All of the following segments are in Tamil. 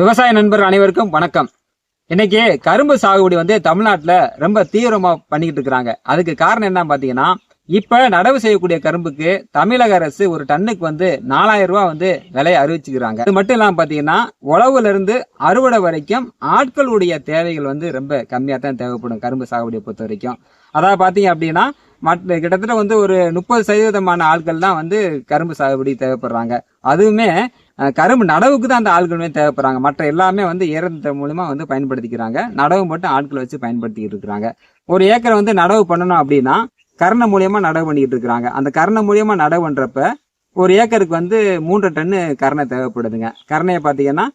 விவசாய நண்பர் அனைவருக்கும் வணக்கம். இன்னைக்கு கரும்பு சாகுபடி வந்து தமிழ்நாட்டில் ரொம்ப தீவிரமாக பண்ணிக்கிட்டு இருக்கிறாங்க. அதுக்கு காரணம் என்ன பார்த்தீங்கன்னா இப்போ நடவு செய்யக்கூடிய கரும்புக்கு தமிழக அரசு ஒரு டன்னுக்கு வந்து நாலாயிரம் ரூபா வந்து விலையை அறிவிச்சுக்கிறாங்க. அது மட்டும் இல்லாமல் பார்த்தீங்கன்னா உழவுல இருந்து அறுவடை வரைக்கும் ஆட்களுடைய தேவைகள் வந்து ரொம்ப கம்மியாக தான் தேவைப்படும் கரும்பு சாகுபடியை பொறுத்த வரைக்கும். அதாவது பார்த்தீங்க அப்படின்னா மற்ற கிட்டத்தட்ட வந்து ஒரு முப்பது சதவீதமான ஆட்கள் தான் வந்து கரும்பு சாகுபடி தேவைப்படுறாங்க. அதுவுமே கரும்பு நடவுக்கு தான் அந்த ஆட்களுமே தேவைப்படுறாங்க. மற்ற எல்லாமே வந்து இயந்திர மூலியமா வந்து பயன்படுத்திக்கிறாங்க. நடவு மட்டும் ஆட்களை வச்சு பயன்படுத்திக்கிட்டு இருக்கிறாங்க. ஒரு ஏக்கரை வந்து நடவு பண்ணணும் அப்படின்னா கரணை மூலியமா நடவு பண்ணிக்கிட்டு இருக்கிறாங்க. அந்த கரணை மூலியமா நடவு பண்றப்ப ஒரு ஏக்கருக்கு வந்து மூன்று டன்னு கரணை தேவைப்படுதுங்க. கரணையை பார்த்தீங்கன்னா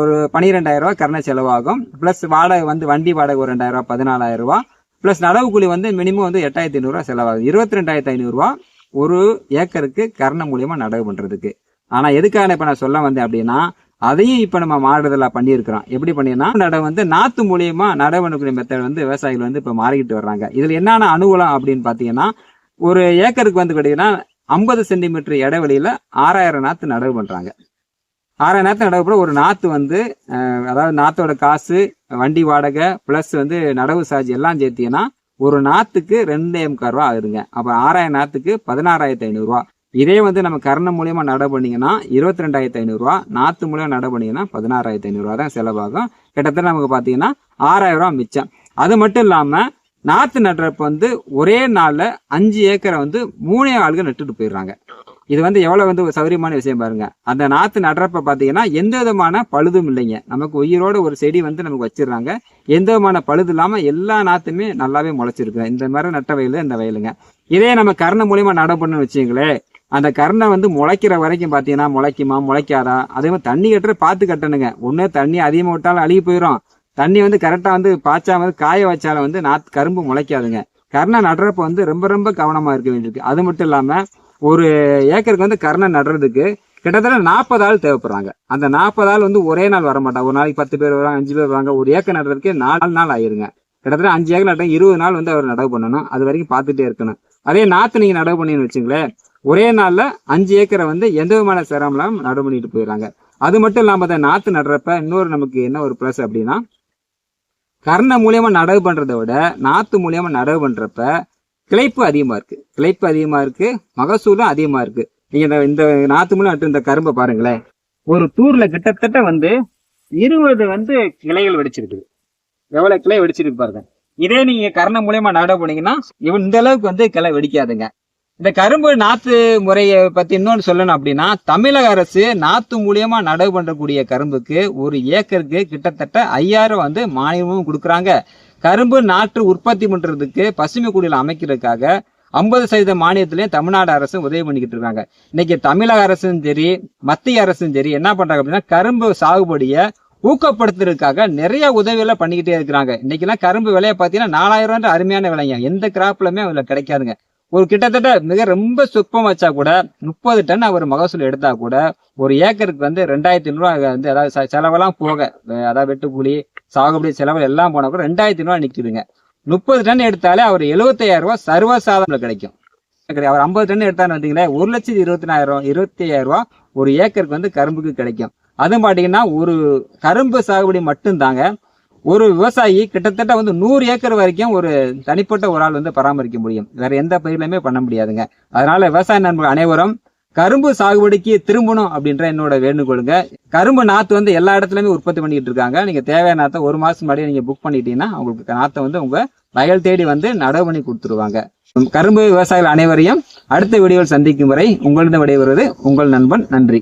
ஒரு பன்னிரெண்டாயிரம் ரூபா கரணை செலவாகும். ப்ளஸ் வாடகை வந்து வண்டி வாடகை ஒரு ரெண்டாயிரம் ரூபா பதினாலாயிரம் ரூபா ப்ளஸ் நடவு கூலி வந்து மினிமம் வந்து எட்டாயிரத்தி ஐநூறுரூவா செலவாகுது. இருபத்தி ரெண்டாயிரத்தி ஐநூறுரூவா ஒரு ஏக்கருக்கு கரண மூலியமாக நடவு பண்ணுறதுக்கு ஆனால் எதுக்காக இப்போ நான் சொல்ல வந்தேன் அப்படின்னா அதையும் இப்போ நம்ம மாறுதலாக பண்ணியிருக்கிறோம். எப்படி பண்ணினா நடவு வந்து நாற்று மூலியமாக நடவு பண்ணக்கூடிய மெத்தட் வந்து விவசாயிகள் வந்து இப்போ மாறிக்கிட்டு வர்றாங்க. இதில் என்னென்ன அனுகூலம் அப்படின்னு பார்த்தீங்கன்னா ஒரு ஏக்கருக்கு வந்து கேட்டிங்கன்னா ஐம்பது சென்டிமீட்டர் இடைவெளியில் ஆறாயிரம் நாற்று நடவு பண்ணுறாங்க ஆறாயிரம் நேரத்தில் நடவு ஒரு நாற்று வந்து அதாவது நாற்றோட காசு வண்டி வாடகை ப்ளஸ் வந்து நடவு சார்ஜ் எல்லாம் சேர்த்தீங்கன்னா ஒரு நாற்றுக்கு ரெண்டே முக்கால் ரூபா ஆகுதுங்க. அப்போ ஆறாயிரம் நாற்றுக்கு பதினாறாயிரத்தி ஐநூறுரூவா. இதே வந்து நம்ம கரணம் மூலியமாக நட பண்ணிங்கன்னா இருபத்தி ரெண்டாயிரத்தி ஐநூறுரூவா. நாற்று மூலியமாக நட பண்ணிங்கன்னா பதினாறாயிரத்தி ஐநூறுரூவா தான் செலவாகும். கிட்டத்தட்ட நமக்கு பார்த்தீங்கன்னா ஆறாயிரம் ரூபா மிச்சம். அது மட்டும் இல்லாமல் நாற்று நடுறப்ப வந்து ஒரே நாளில் அஞ்சு ஏக்கரை வந்து மூணே ஆளுங்க நட்டுட்டு போயிடுறாங்க. இது வந்து எவ்வளவு வந்து ஒரு சௌரியமான விஷயம் பாருங்க. அந்த நாற்று நடுறப்ப பார்த்தீங்கன்னா எந்த விதமான பழுதும் இல்லைங்க. நமக்கு உயிரோட ஒரு செடி வந்து நமக்கு வச்சிடுறாங்க. எந்த விதமான பழுது இல்லாமல் எல்லா நாத்துமே நல்லாவே முளைச்சிருக்கு இந்த மாதிரி நட்ட வயலு இந்த வயலுங்க. இதே நம்ம கரணை மூலியமா நடவு பண்ணு வச்சுங்களேன் அந்த கருணை வந்து முளைக்கிற வரைக்கும் பார்த்தீங்கன்னா முளைக்குமா முளைக்காதா? அதே மாதிரி தண்ணி கட்டுற பார்த்து கட்டணுங்க. ஒன்று தண்ணி அதிகமாக விட்டாலும் அழுகி போயிடும் தண்ணி வந்து கரெக்டாக வந்து பாய்ச்சா வந்து காய வச்சாலும் வந்து நாத் கரும்பு முளைக்காதுங்க. கருணை நடுறப்ப வந்து ரொம்ப ரொம்ப கவனமாக இருக்க வேண்டியிருக்கு. அது மட்டும் இல்லாமல் ஒரு ஏக்கருக்கு வந்து கரணை நடுறதுக்கு கிட்டத்தட்ட நாற்பது ஆள் தேவைப்படுறாங்க. அந்த நாற்பது ஆள் வந்து ஒரே நாள் வரமாட்டாங்க. ஒரு நாளைக்கு பத்து பேர் வராங்க அஞ்சு பேர் வராங்க ஒரு ஏக்கர் நடுறதுக்கு நாலு நாள் ஆயிருங்க. கிட்டத்தட்ட அஞ்சு ஏக்கர் நட்ட இருபது நாள் வந்து அவர் நடவு பண்ணணும். அது வரைக்கும் பார்த்துட்டே இருக்கணும். அதே நாற்று நீங்கள் நடவு பண்ணீங்கன்னு வச்சுங்களேன் ஒரே நாளில் அஞ்சு ஏக்கரை வந்து எந்த விதமான சிரமம் நடவு பண்ணிட்டு போயிடுறாங்க. அது மட்டும் இல்லாமல் தான் நாற்று நடுறப்ப இன்னொரு நமக்கு என்ன ஒரு ப்ளஸ் அப்படின்னா கர்ண மூலியமாக நடவு பண்ணுறத விட நாற்று மூலியமாக நடவு பண்ணுறப்ப கிளைப்பு அதிகமா இருக்கு. கிளைப்பு அதிகமா இருக்கு. மகசூலும் அதிகமா இருக்கு. நீங்க இந்த இந்த நாத்து மூலம் நட்டு இந்த கரும்பை பாருங்களேன். ஒரு தூர்ல கிட்டத்தட்ட வந்து இருபது வந்து கிளைகள் வெடிச்சிருக்குது எவ்வளோ கிளை வெடிச்சிருக்கு பாருங்க. இதே நீங்க கரணை மூலியமா நடவு பண்ணீங்கன்னா இவன் இந்த அளவுக்கு வந்து கிளை வெடிக்காதுங்க. இந்த கரும்பு நாற்று முறையை பத்தி இன்னொன்று சொல்லணும் அப்படின்னா தமிழக அரசு நாற்று மூலியமா நடவு பண்ணக்கூடிய கரும்புக்கு ஒரு ஏக்கருக்கு கிட்டத்தட்ட ஐயாயிரம் வந்து மானியமும் கொடுக்குறாங்க. கரும்பு நாற்று உற்பத்தி பண்ணுறதுக்கு பசுமை குடியில் அமைக்கிறதுக்காக ஐம்பது சதவீத மானியத்திலையும் தமிழ்நாடு அரசு உதவி பண்ணிக்கிட்டு இருக்காங்க. இன்னைக்கு தமிழக அரசும் சரி மத்திய அரசும் சரி என்ன பண்றாங்க அப்படின்னா கரும்பு சாகுபடியை ஊக்கப்படுத்துறதுக்காக நிறைய உதவிகளை பண்ணிக்கிட்டே இருக்கிறாங்க. இன்னைக்கெல்லாம் கரும்பு விலையை பார்த்தீங்கன்னா நாலாயிரம் ரூபாய் அருமையான விலைங்க. எந்த கிராப்லுமே அதில் கிடைக்காதுங்க. ஒரு கிட்டத்தட்ட மிக ரொம்ப சுப்பம் வச்சா கூட முப்பது டன் அவர் மகசூல் எடுத்தா கூட ஒரு ஏக்கருக்கு வந்து ரெண்டாயிரத்தி ஐநூறுவா வந்து அதாவது செலவெல்லாம் போக அதாவது வெட்டுக்கூலி சாகுபடி செலவு எல்லாம் போனா கூட ரெண்டாயிரத்தி ஐநூறுவா நிக்குதுங்க. முப்பது டன் எடுத்தாலே அவர் எழுபத்தையாயிரம் ரூபா சர்வசாதாரணம் கிடைக்கும். அவர் ஐம்பது டன் எடுத்தான்னு வந்தீங்களேன் ஒரு லட்சத்தி இருபத்தினாயிரம் இருபத்தி ஐயாயிரம் ரூபா ஒரு ஏக்கருக்கு வந்து கரும்புக்கு கிடைக்கும். அதுவும் பார்த்தீங்கன்னா ஒரு கரும்பு சாகுபடி மட்டும்தாங்க. ஒரு விவசாயி கிட்டத்தட்ட வந்து நூறு ஏக்கர் வரைக்கும் ஒரு தனிப்பட்ட ஒரு ஆள் வந்து பராமரிக்க முடியும். வேற எந்த பயிரிலுமே பண்ண முடியாதுங்க. அதனால விவசாய நண்பர்கள் அனைவரும் கரும்பு சாகுபடிக்கு திரும்பணும் அப்படின்ற என்னோட வேண்டுகோளுங்க. கரும்பு நாத்து வந்து எல்லா இடத்துலயுமே உற்பத்தி பண்ணிட்டு இருக்காங்க. நீங்க தேவையான நாத்தை ஒரு மாசம் முன்னாடி நீங்க புக் பண்ணிட்டீங்கன்னா உங்களுக்கு நாத்தை வந்து உங்க வயல் தேடி வந்து நடவு பண்ணி கொடுத்துருவாங்க. கரும்பு விவசாயிகள் அனைவரையும் அடுத்த வீடியோவில் சந்திக்கும் வரை உங்களிடம் விடைபெறுவது உங்கள் நண்பன். நன்றி.